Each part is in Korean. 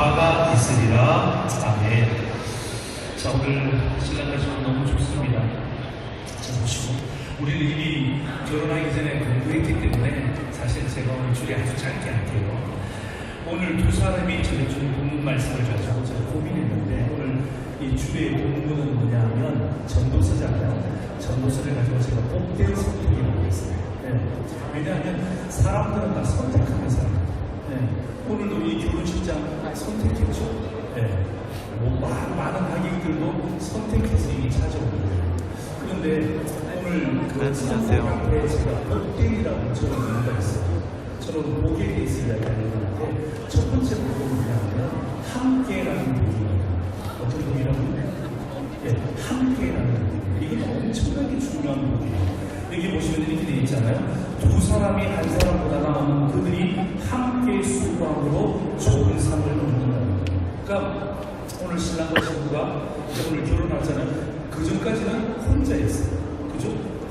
화가 있으리라. 아멘. 자, 오늘 신랑 가시면 너무 좋습니다. 자, 보시고. 우리는 이미 결혼하기 전에 공부했기 때문에 사실 제가 오늘 줄이 아주 짧게 할게요. 오늘 두 사람이 전해준 본문 말씀을 가지고 제가 고민했는데 오늘 이 주의 본문은 뭐냐면 전도서잖아요. 전도서를 가지고 제가 복된 선택이라고 했어요. 네. 왜냐하면 사람들은 다 선택하는 사람. 네. 오늘도 이 결혼 식장 선택했죠. 네. 뭐 많은, 많은 하객들도 선택해서 이미 찾아오는 거예요. 그런데 오늘 그 앉으세요. 앞에 제가 복된이라고 저는 이유가 있어요. 저는 복에 대해서 이야기하는 건데 첫 번째 복은 뭐냐면 함께라는 복이에요. 어떤 복이라고요? 예, 함께라는 복이에요. 이게 엄청나게 중요한 복이에요. 여기 보시면 이렇게 되어 있잖아요. 두 사람이 한 사람보다 나오는 그들이 함께 수고함으로 좋은 삶을 거예요. 그러니까 오늘 신랑과 신부가 오늘 결혼하잖아요. 그 전까지는 혼자였어요. 그죠?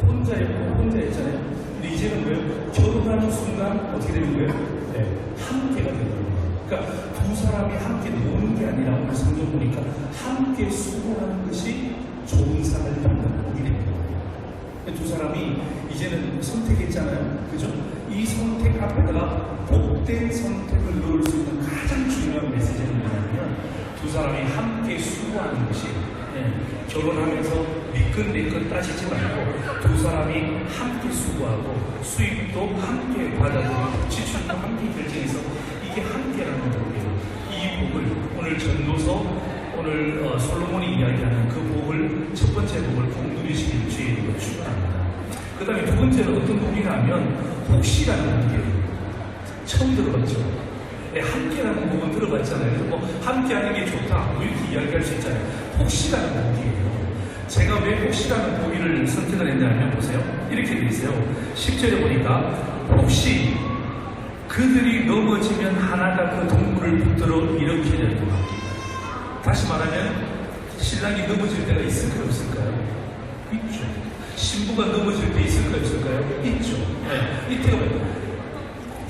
혼자였고 혼자였잖아요. 근데 이제는 뭐예요? 결혼하는 순간 어떻게 되는 거예요? 네, 함께가 되는 거예요. 그러니까 두 사람이 함께 노는 게 아니라 오늘 성경 보니까 함께 수고하는 것이 좋은 삶을 받는 복이 거예요. 두 사람이 이제는 선택했잖아요. 그죠? 이 선택 앞에다가 복된 선택을 넣을 수 있는 가장 중요한 메시지는 뭐냐면 두 사람이 함께 수고하는 것이 예, 결혼하면서 미끈미끈 따지지 말고 두 사람이 함께 수고하고 수입도 함께 받아들이고 지출도 함께 결정해서 이게 함께라는 복이에요. 이 복을 오늘 전도서 오늘 어, 솔로몬이 이야기하는 그 복을 첫 번째 복을 복 누리시길 주의 이름으로 축원합니다. 그 다음에 두 번째는 어떤 복이냐면 복시라는 복이에요. 처음 들어봤죠. 예, 함께라는 복은 들어봤잖아요. 뭐 함께하는 게 좋다 뭐 이렇게 이야기할 수 있잖아요. 복시라는 복이에요. 제가 왜 복시라는 복이를 선택을 했냐면 보세요. 이렇게 돼 있어요. 10절에 보니까 혹시 그들이 넘어지면 하나가 그 동물을 붙들어 일으키려고 다시 말하면 신랑이 넘어질 때가 있을까요 없을까요? 있죠. 신부가 넘어질 때 있을까요 없을까요? 있죠. 네. 이때가?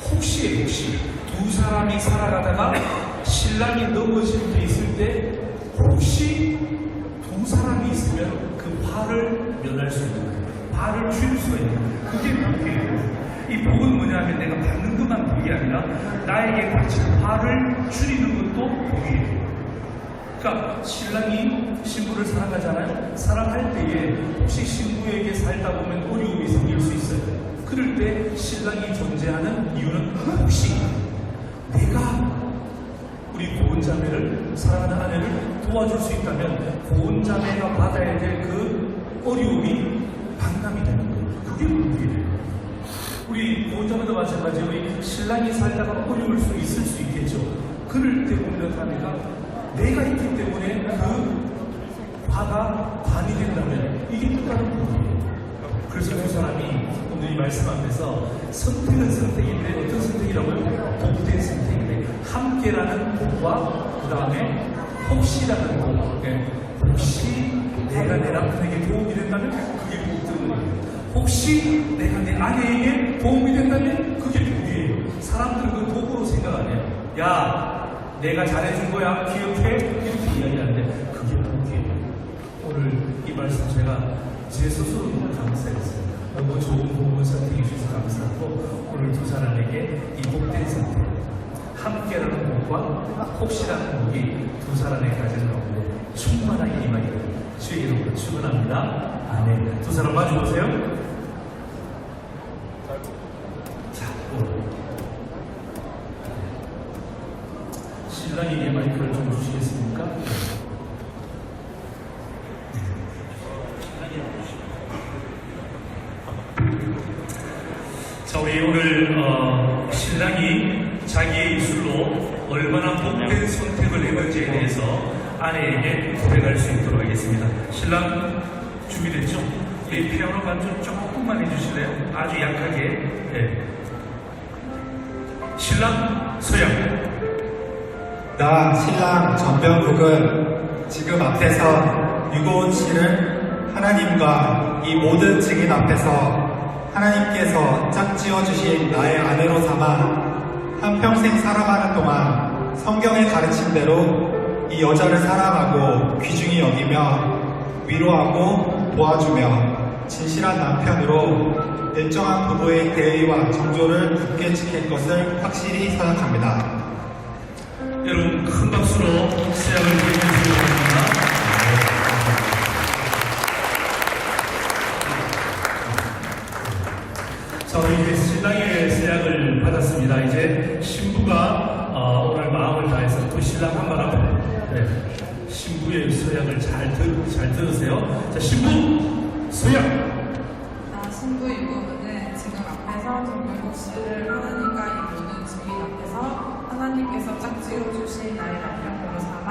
혹시 혹시 두 사람이 살아가다가 신랑이 넘어질 때 있을 때 혹시 두 사람이 있으면 그 화를 면할 수 있는. 화를 줄 수가 있는. 그게 복이에요. 이 복은 뭐냐면 내가 받는 것만 복이 아니라 나에게 닥친 화를 줄이는 것도 복이에요. 그러니까 신랑이 신부를 사랑하잖아요. 사랑할 때에 혹시 신부에게 살다 보면 어려움이 생길 수 있어요. 그럴 때 신랑이 존재하는 이유는 혹시 내가 우리 고은 자매를 사랑하는 아내를 도와줄 수 있다면 고은 자매가 받아야 될 그 어려움이 반감이 되는 거예요. 그게 복이에요. 우리 고은 자매도 마찬가지로 우리 신랑이 살다가 어려울 수 있을 수 있겠죠. 그럴 때 보면 자매가 내가 있기 때문에 그 화가 반이 된다면 이게 또 다른 복이에요. 그래서 두 사람이 오늘 이 말씀 앞에서 선택은 선택인데 어떤 선택이라고요? 복된 선택인데 함께라는 복과 그 다음에 혹시라는 복. 예. 혹시 내가 내 남편에게 도움이 된다면 그게 복 때문이에요. 혹시 내가 내 아내에게 도움이 된다면 그게 복이에요. 사람들은 그 복으로 생각 안 해요. 야, 내가 잘해준 거야. 기억해? 이렇게 이야기하는데 그게 복이에요. 오늘 이 말씀 제가 제 스스로 너무 감사했어요. 너무 좋은 복을 선택해 주셔서 감사하고 오늘 두 사람에게 이 복된 선택 함께라는 복과 혹시라는 복이 두 사람의 가정 가운데 충만하게 임하기를 주의 이름으로 축원합니다. 아멘. 두 사람 마주 보세요. 자, 오늘 신랑에게 마이크를 좀 주시겠습니까? 자, 우리 오늘 어, 신랑이 자기의 입술로 얼마나 복된 선택을 했는지에 대해서 아내에게 고백할 수 있도록 하겠습니다. 신랑 준비됐죠? 이 피아노 반주 조금만 해주실래요? 아주 약하게. 네. 신랑 서양. 나 신랑 전병국은 지금 앞에서 유고은 씨를 하나님과 이 모든 증인 앞에서 하나님께서 짝지어 주신 나의 아내로 삼아 한평생 살아가는 동안 성경의 가르침대로 이 여자를 사랑하고 귀중히 여기며 위로하고 도와주며 진실한 남편으로 일정한 부부의 대의와 정조를 굳게 지킬 것을 확실히 서약합니다. 여러분 큰 박수로 수양을 보내주시기 바랍니다. 자, 우리 이제 신랑의 수양을 받았습니다. 이제 신부가 어, 오늘 마음을 다해서 또 신랑 한말 앞에 네, 신부의 수양을 잘, 들, 잘 들으세요. 자, 신부 수양! 나 신부 유부는 지금 앞에서 정글국 씨를 하나님과 이 모든 증인 앞에서 하나님께서 짝지어 주신 나의 남편으로 삼아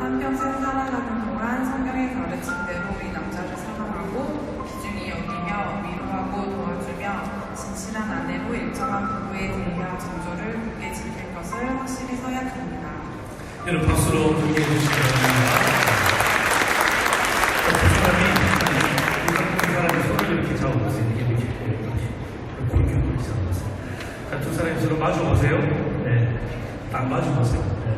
한평생 살아가는 동안 성경의 가르침대로 이 남자를 사랑하고 귀중히 여기며 위로하고 도와주며 진실한 아내로 일정한 부부의 대의와 정조를 굳게 지킬 것을 확실히 서약합니다. 여러분 박수로 응해 주시기 바랍니다. 두 사람이 두 사람이 손을 이렇게 잡아보세요. 이렇게 이렇게 이렇게 골격 이렇게 잡아보세요. 자, 두 사람이 서로 마주 보세요. 네, 딱 마주 보세요. 네.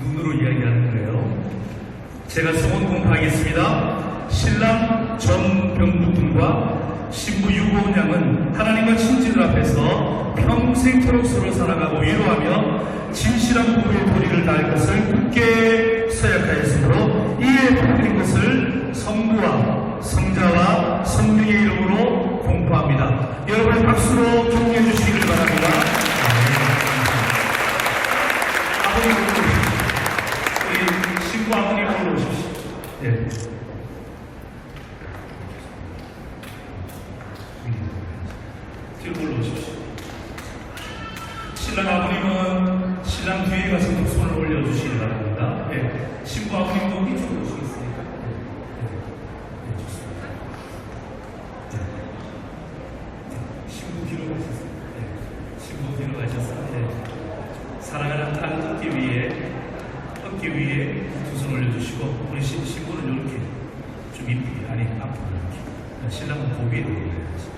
눈으로 이야기하는 거예요. 제가 성원 공포하겠습니다. 신랑 전병국 군과 신부 유고은 양은 하나님과 친지들 앞에서 평생토록 서로 사랑하고 위로하며 진실한 부부의 도리를 다할 것을 굳게 서약하였으므로 이에 받는 것을 성부와 성자와 성령의 이름으로 공포합니다. 여러분 박수로 격려해 주시기 예. 뒤로 올라오십시오. 신랑 아버님은 신랑 뒤에 가서 두 손을 올려주시기 바랍니다. 예. 신부 아버님도 이쪽으로 오시겠습니까? 예. 예. 예, 좋습니다. 신부 뒤로 가셨어요. 예. 신부 뒤로 가셔서 예. 사랑하는 딸 어깨 위에 어깨 위에 두 손 올려주시고 우리 신, 신부는 이렇게 좀 이쁘게 아니 앞으로 이렇게 신랑은 고개에 올려야지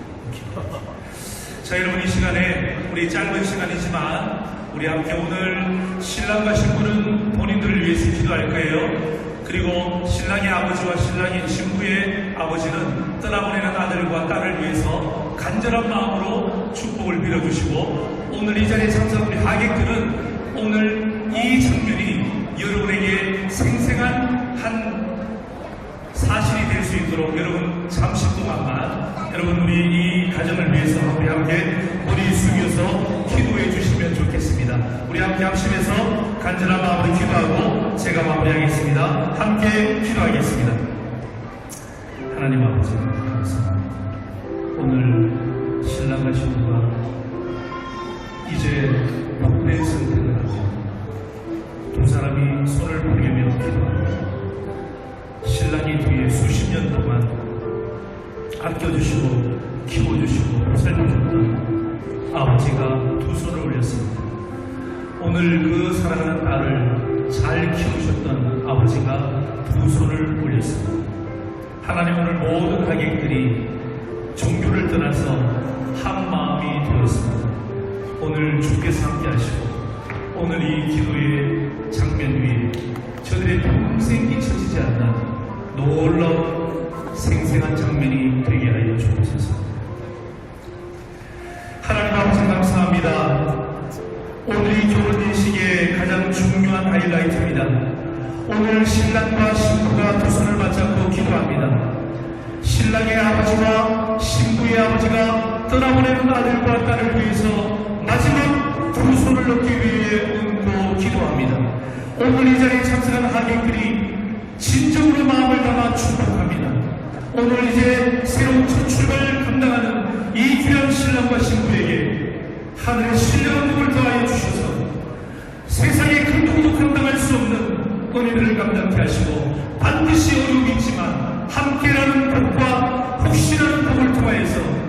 자 여러분 이 시간에 우리 짧은 시간이지만 우리 함께 오늘 신랑과 신부는 본인들을 위해서 기도할 거예요. 그리고 신랑의 아버지와 신랑의 신부의 아버지는 떠나보내는 아들과 딸을 위해서 간절한 마음으로 축복을 빌어주시고 오늘 이 자리에 참석한 우리 하객들은 오늘 이 장면이 여러분에게 생생한 한 사실이 될 수 있도록 여러분 잠시 동안만 여러분 우리 이 가정을 위해서 우리 함께 머리 숙여서 기도해 주시면 좋겠습니다. 우리 함께 합심해서 간절한 마음으로 기도하고 제가 마무리하겠습니다. 함께 기도하겠습니다. 하나님 아버지 감사합니다. 오늘 신랑과 신 사람이 손을 벌리며 기도합니다. 신랑이 뒤에 수십 년 동안 아껴주시고 키워주시고 살려줬던 아버지가 두 손을 올렸습니다. 오늘 그 사랑하는 딸을 잘 키우셨던 아버지가 두 손을 올렸습니다. 하나님 오늘 모든 가객들이 종교를 떠나서 한 마음이 되었습니다. 오늘 주께서 함께 하시고 오늘 이 기도의 장면 위에 저들의 평생 잊혀지지 않는 놀라운 생생한 장면이 되게 하여 주옵소서. 하나님 아버지 감사합니다. 오늘 이 결혼 인식의 가장 중요한 하이라이트입니다. 오늘 신랑과 신부가 두 손을 맞잡고 기도합니다. 신랑의 아버지와 신부의 아버지가 떠나보내는 아들과 딸을 위해서 마지막 두 손을 놓기 위해 얹고 기도합니다. 오늘 이 자리에 참석한 하객들이 진정으로 마음을 담아 축복합니다. 오늘 이제 새로운 첫 출발을 감당하는 이 귀한 신랑과 신부에게 하늘의 신령한 복을 더하여 주셔서 세상의 큰 누구도 감당할 수 없는 은혜들을 감당케 하시고 반드시 어려움이 있지만 함께라는 복과 혹시라는 복을 통하여서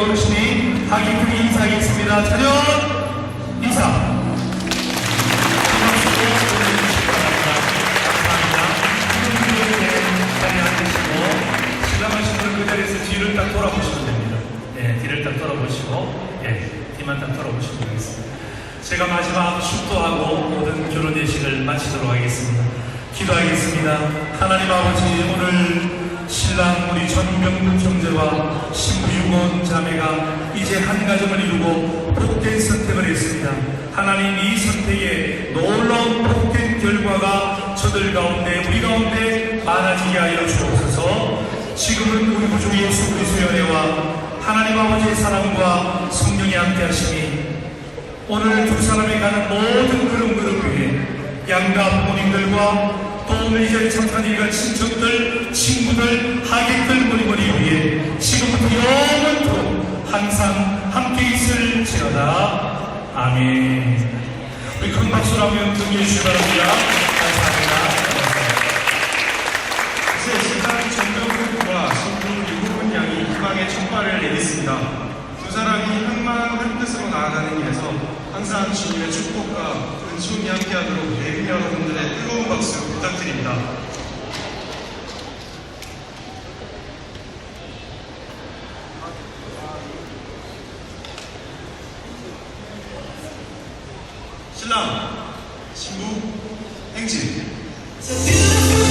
어르신이 하객들이 인사하겠습니다. 차렷 인사. 그 자리에서 뒤를 딱 돌아보시면 됩니다. 예, 뒤를 딱 돌아보시고, 예, 뒤만 딱 돌아보시면 되겠습니다. 제가 마지막 축도하고 모든 결혼 예식을 마치도록 하겠습니다. 기도하겠습니다. 하나님 아버지, 오늘 신랑 우리 전병국 형제와 신부 유건 자매가 이제 한 가정을 이루고 복된 선택을 했습니다. 하나님 이 선택에 놀라운 복된 결과가 저들 가운데 우리 가운데 많아지게 하여 주옵소서. 지금은 우리 구주 예수 그리스도의 은혜와 하나님 아버지의 사랑과 성령이 함께 하시니 오늘 두 사람이 가는 모든 그런 그룹 위에 양가 부모님들과 또 자리에 참석한 일가 친척들, 친구들, 하객들 머리머리 위에 지금부터 영원토록 항상 함께 있을 지어다. 아멘. 우리 큰 박수로 하면 등기해 주시기 바랍니다. 감사합니다. 이제 신랑 전병국과 신부 유국은 양이 희망의 첫발을 내딛습니다. 두 사람이 한마음 한 뜻으로 나아가는 길에서 항상 주님의 축복과 은총이 함께하도록 예비 여러분들의 뜨거운 박수 부탁드립니다. 신랑, 신부, 행진.